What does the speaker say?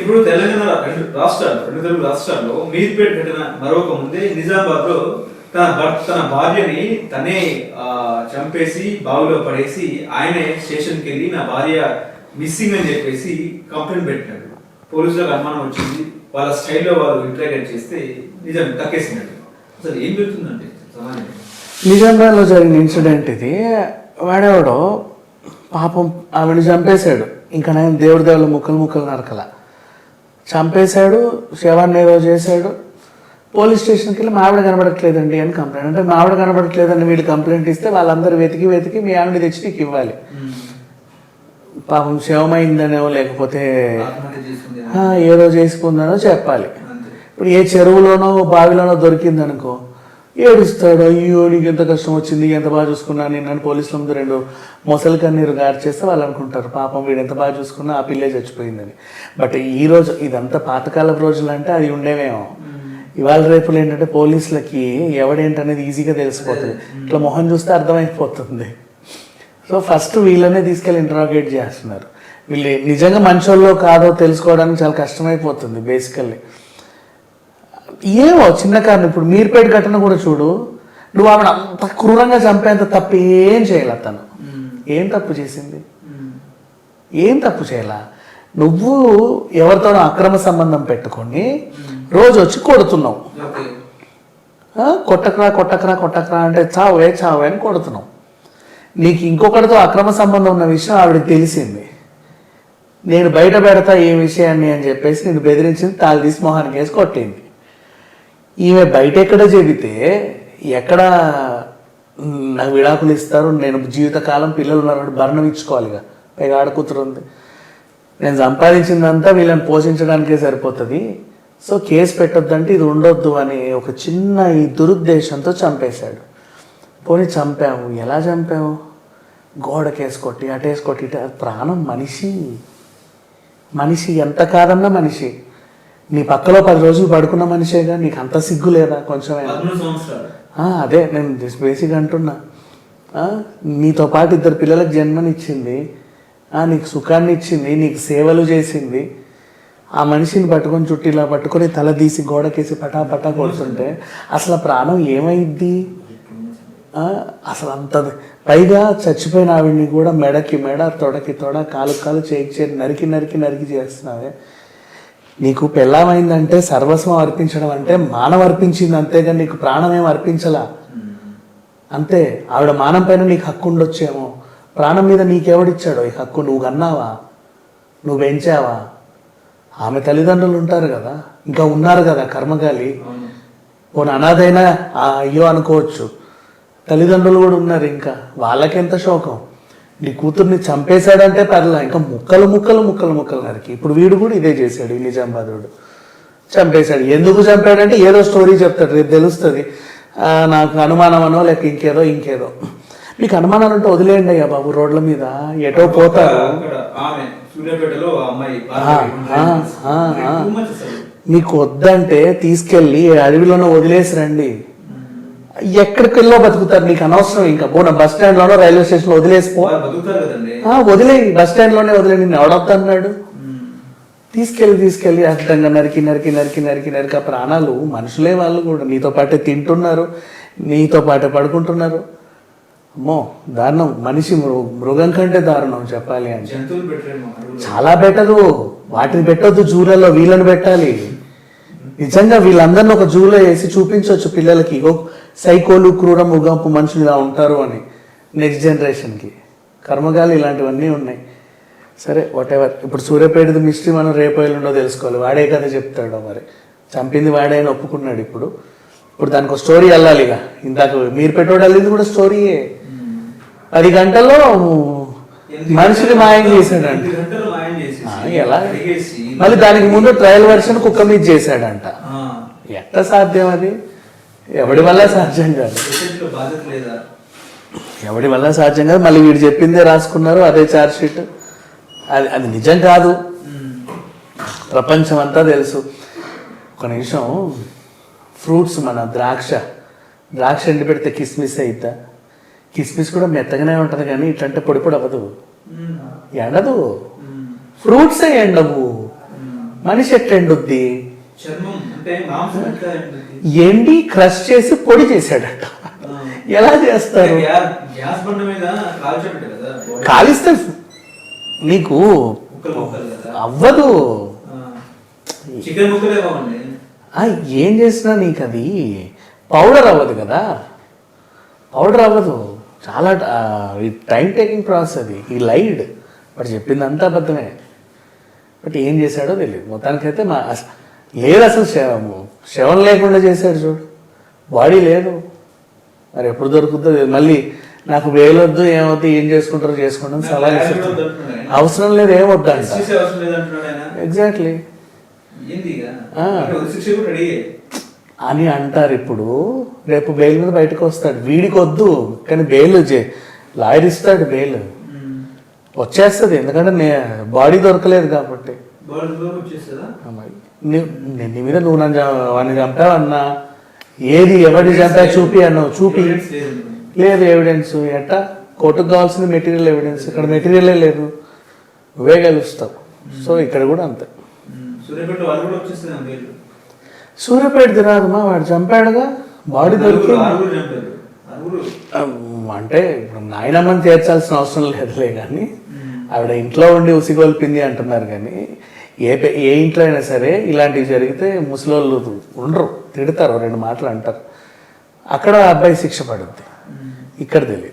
ఇప్పుడు తెలంగాణ రెండు రాష్ట్రాలు రెండు తెలుగు రాష్ట్రాల్లో మీర్పేట ఘటన మరొక ముందే నిజామాబాద్లో తన భర్త తన భార్యని తనే చంపేసి బావిలో పడేసి ఆయనే స్టేషన్కి వెళ్ళి నా భార్య మిస్సింగ్ అని చెప్పేసి కంప్లైంట్ పెట్టినాడు. పోలీసులకు అనుమానం వచ్చింది. వాళ్ళ స్టైల్లో వాళ్ళు ఇంటరాగేట్ చేస్తే నిజం తక్కేసినట్టు. అసలు ఏం జరుగుతుందంటే సమాజంలో? నిజామాబాద్లో జరిగిన ఇన్సిడెంట్ ఇది. వాడేవాడో పాపం ఆవిడ చంపేశాడు. ఇంకా నేను దేవుడి దేవుళ్ళ ముక్కలు ముక్కలు నరకల. చంపేశాడు శవాన్ని ఏదో చేశాడు. పోలీస్ స్టేషన్కి వెళ్ళి మా ఆవిడ కనబడట్లేదండి అని కంప్లైంట్ అంటే మా ఆవిడ కనబడట్లేదని వీళ్ళు కంప్లైంట్ ఇస్తే వాళ్ళందరూ వెతికి వెతికి మీ ఆవిడ తెచ్చి నీకు ఇవ్వాలి. పాపం శవమైందనో లేకపోతే ఏదో చేసుకుందనో చెప్పాలి. ఇప్పుడు ఏ చెరువులోనో బావిలోనో దొరికింది అనుకో ఏడుస్తాడు. అయ్యో నీకు ఎంత కష్టం వచ్చింది ఎంత బాగా చూసుకున్నా నేను నన్ను పోలీసుల ముందు రెండు మొసలి కన్నీరు గారు చేస్తే వాళ్ళు అనుకుంటారు. పాపం వీడు ఎంత బాగా చూసుకున్నా ఆ పిల్లే చచ్చిపోయిందని. బట్ ఈ రోజు ఇదంతా పాతకాలపు రోజులు అంటే అది ఉండేవేమో. ఇవాళ రేపులు ఏంటంటే పోలీసులకి ఎవడేంటనేది ఈజీగా తెలిసిపోతుంది. ఇట్లా మొహం చూస్తే అర్థమైపోతుంది. సో ఫస్ట్ వీళ్ళనే తీసుకెళ్ళి ఇంటరాగేట్ చేస్తున్నారు. వీళ్ళు నిజంగా మనుషుల్లో కాదో తెలుసుకోవడానికి చాలా కష్టమైపోతుంది బేసికల్లీ ఏమో చిన్న కారణం. ఇప్పుడు మీర్పేట ఘటన కూడా చూడు. నువ్వు ఆవిడ అంత క్రూరంగా చంపేంత తప్పు ఏం చేయాల తను ఏం తప్పు చేసింది? ఏం తప్పు చేయాల? నువ్వు ఎవరితోనో అక్రమ సంబంధం పెట్టుకొని రోజు వచ్చి కొడుతున్నావు. కొట్టకరా కొట్టకరా కొట్టకరా అంటే చావే చావే అని కొడుతున్నావు. నీకు ఇంకొకటితో అక్రమ సంబంధం ఉన్న విషయం ఆవిడకి తెలిసింది. నేను బయట పెడతా ఏ విషయాన్ని అని చెప్పేసి నేను బెదిరించింది తాళి తీసి మొహానికి వేసి కొట్టింది. ఈమె బయట ఎక్కడ చెబితే ఎక్కడ నాకు విడాకులు ఇస్తారు నేను జీవితకాలం పిల్లలు ఉన్నారు భరణం ఇచ్చుకోవాలిగా. పైగా ఆడకూతురు ఉంది. నేను సంపాదించిందంతా వీళ్ళని పోషించడానికే సరిపోతుంది. సో కేసు పెట్టొద్దంటే ఇది ఉండొద్దు అని ఒక చిన్న ఈ దురుద్దేశంతో చంపేశాడు. పోనీ చంపాము. ఎలా చంపాము? గోడకేసి కొట్టి అటేసి కొట్టి ప్రాణం మనిషి. మనిషి ఎంత కాదన్నా మనిషి. నీ పక్కలో పది రోజులు పడుకున్న మనిషేగా? నీకు అంత సిగ్గు లేదా? కొంచెమైనా ఆ, అదే నేను జస్ట్ బేసిక్ అంటున్నా. నీతో పాటు ఇద్దరు పిల్లలకు జన్మనిచ్చింది. నీకు సుఖాన్ని ఇచ్చింది నీకు సేవలు చేసింది. ఆ మనిషిని పట్టుకొని చుట్టూ ఇలా పట్టుకొని తల తీసి గోడకేసి పటా పటా కొడుతుంటే అసలు ప్రాణం ఏమైద్ది? అసలు అంత పైగా చచ్చిపోయిన ఆవిడ్ని కూడా మెడకి మెడ తొడకి తొడ కాలు కాలు చేయి చేయి నరికి నరికి నరికి చేస్తున్నావే. నీకు పెళ్ళామైందంటే సర్వస్వం అర్పించడం అంటే మానవ అర్పించింది అంతేగాని నీకు ప్రాణం ఏం అర్పించలా? అంతే. ఆవిడ మానం పైన నీకు హక్కు ఉండొచ్చేమో. ప్రాణం మీద నీకెవడిచ్చాడో? ఈ హక్కు నువ్వు కన్నావా నువ్వు పెంచావా? ఆమె తల్లిదండ్రులు ఉంటారు కదా. ఇంకా ఉన్నారు కదా కర్మగాలి. ఓ పోనీ అనాథైనా అయ్యో అనుకోవచ్చు. తల్లిదండ్రులు కూడా ఉన్నారు ఇంకా. వాళ్ళకెంత శోకం? నీ కూతుర్ని చంపేశాడంటే పర్లా ఇంకా ముక్కలు ముక్కలు ముక్కలు ముక్కలు నరికి. ఇప్పుడు వీడు కూడా ఇదే చేశాడు ఈ నిజామాబాదుడు. చంపేశాడు. ఎందుకు చంపాడంటే ఏదో స్టోరీ చెప్తాడు రేపు తెలుస్తుంది. ఆ, నాకు అనుమానం అనో లేక ఇంకేదో ఇంకేదో. మీకు అనుమానాలు ఉంటే వదిలేయండి అయ్యా బాబు రోడ్ల మీద ఎటో పోతారు. మీకు వద్దంటే తీసుకెళ్ళి అడవిలోనో వదిలేసి రండి. ఎక్కడికి వెళ్ళో బతుకుతారు. నీకు అనవసరం ఇంకా. పోన బస్ స్టాండ్ లోనో రైల్వే స్టేషన్లో వదిలేసిపో వదిలేయి బస్ స్టాండ్లోనే వదిలే నేను ఎవడొద్దన్నాడు తీసుకెళ్ళి తీసుకెళ్ళి అర్థంగా నరికి నరికి నరికి నరికి నరికి ఆ ప్రాణాలు మనుషులే వాళ్ళు కూడా. నీతో పాటే తింటున్నారు. నీతో పాటే పడుకుంటున్నారు. అమ్మో దారుణం. మనిషి మృగం కంటే దారుణం చెప్పాలి అడవుల్లో. చాలా బెటరు వాటిని పెట్టొద్దు. జూలలో వీళ్ళని పెట్టాలి. నిజంగా వీళ్ళందరిని ఒక జూలో వేసి చూపించవచ్చు పిల్లలకి. సైకోలు క్రూర ముగాంపు మనుషులు ఇలా ఉంటారు అని నెక్స్ట్ జనరేషన్కి కర్మగాలు ఇలాంటివన్నీ ఉన్నాయి. సరే వాట్ ఎవర్ ఇప్పుడు సూర్యపేటది మిస్టరీ మనం రేపు ఎల్లుండో తెలుసుకోవాలి. వాడే కదా చెప్తాడో మరి. చంపింది వాడే అని ఒప్పుకున్నాడు ఇప్పుడు. ఇప్పుడు దానికి ఒక స్టోరీ వెళ్ళాలి ఇక. ఇందాక మీరు పెట్టోడు వెళ్ళింది కూడా స్టోరీయే పది గంటల్లో మనిషిని మాయం చేశాడంట. ఎలా? మళ్ళీ దానికి ముందు ట్రయల్ వర్షన్ కుక్క మీద చేశాడంట. ఆ, ఎట్లా సాధ్యం అది? ఎవడి వల్ల సాధ్యం కాదు. ఎవడి వల్ల సాధ్యం కాదు. మళ్ళీ వీడు చెప్పిందే రాసుకున్నారు అదే చార్జ్ షీట్ అది అది నిజం కాదు. ప్రపంచం అంతా తెలుసు. ఒక నిమిషం ఫ్రూట్స్ మన ద్రాక్ష. ద్రాక్ష ఎండి పెడితే కిస్మిస్ అయిద్దా కిస్మిస్ కూడా మెత్తగానే ఉంటుంది కానీ ఇట్లంటే పొడి పొడి అవ్వదు. ఎండదు. ఫ్రూట్సే ఎండవు. మనిషి ఎట్లా ఎండుద్ది? ఎండి క్రష్ చేసి పొడి చేశాడట. ఎలా చేస్తారు. కాలిస్తే నీకు అవ్వదు. ఏం చేసినా నీకు అది పౌడర్ అవ్వదు కదా. పౌడర్ అవ్వదు. చాలా టైం టేకింగ్ ప్రాసెస్ అది. ఈ లైడ్. వాడు చెప్పిందంతా అబద్ధమే. బట్ ఏం చేశాడో తెలియదు మొత్తానికైతే మా లేదు అసలు శవం శవం లేకుండా చేశాడు చూడు. బాడీ లేదు. మరి ఎప్పుడు దొరుకుతుందో. మళ్ళీ నాకు వేలొద్దు ఏమవుతుంది ఏం చేసుకుంటారో చేసుకుంటాం నాకు సలహా ఆయన. అవసరం లేదు ఎగ్జాక్ట్లీ? ఆ. అంటే రెడీ అని అంటారు ఇప్పుడు. రేపు బెయిల్ మీద బయటకు వస్తాడు. వీడికి వద్దు కానీ బెయిల్ చే- లాయర్ ఇస్తాడు బెయిల్. వచ్చేస్తుంది ఎందుకంటే బాడీ దొరకలేదు కాబట్టి. బాడీ దూరం వచ్చేస్తుందా అమ్మాయి, నీ- నీ- నీ మీద నువ్వు నన్ను వాడిని చంపావన్నా? ఏది ఎవరిని చంపా చూపి అన్నావు చూపి. లేదు. ఎవిడెన్స్ ఎట్టా? కోర్టుకు కావాల్సిన మెటీరియల్ ఎవిడెన్స్ ఇక్కడ మెటీరియలే లేదు. నువ్వే గెలుస్తావు. సో ఇక్కడ కూడా అంతే. ఉమ్. సూర్యాపేట తిరాదమ్మా వాడు చంపాడుగా? బాడీ దొరికింది. అంటే ఇప్పుడు నాయనమ్మని చేర్చాల్సిన అవసరం లేదులే కానీ. ఆవిడ ఇంట్లో ఉండి ఉసిగొల్పింది అంటున్నారు కానీ ఏ పే- ఏ ఇంట్లో అయినా సరే ఇలాంటివి జరిగితే ముసలోళ్ళు ఉండరు తిడతారు రెండు మాటలు అంటారు. అక్కడ ఆ అబ్బాయి శిక్ష పడుద్ది. ఇక్కడ తెలియదు